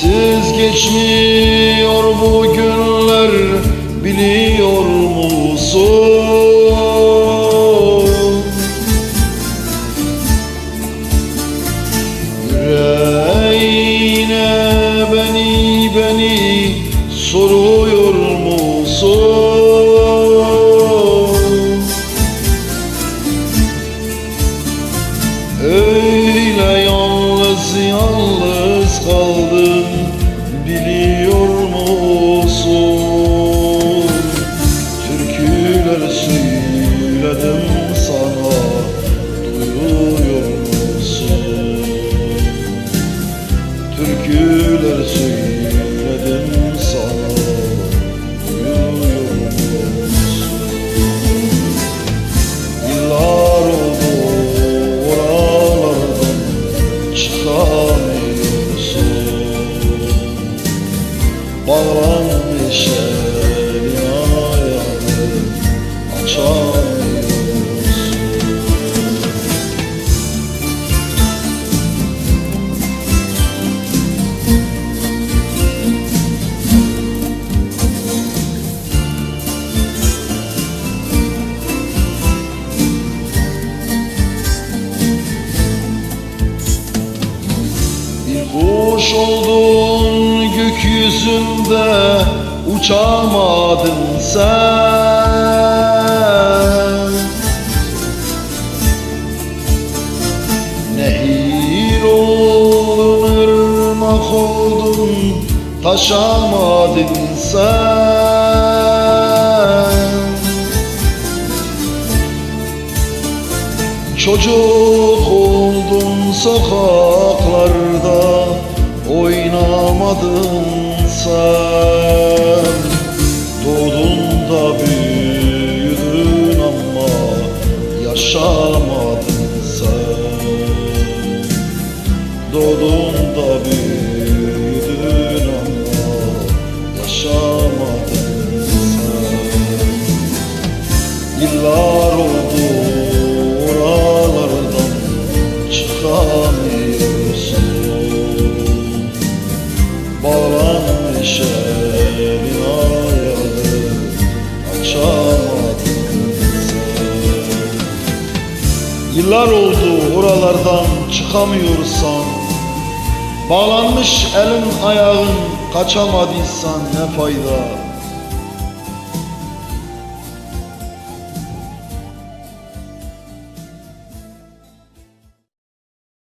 Sensiz geçmiyor bu günler biliyor soruyor musun? Kuş oldun gökyüzünde uçamadın sen. Nehir oldun ırmak oldun taşamadın sen. Çocuk oldun sokaklarda oynamadın sen Doğdun da büyüdün ama yaşamadın sen. Doğdun da büyüdün ama yaşamadın sen. Yıllar oldu oralardan çıkamıyorsun Yıllar oldu oralardan çıkamıyorsan. Bağlanmış elin ayağın kaçamadıysan ne fayda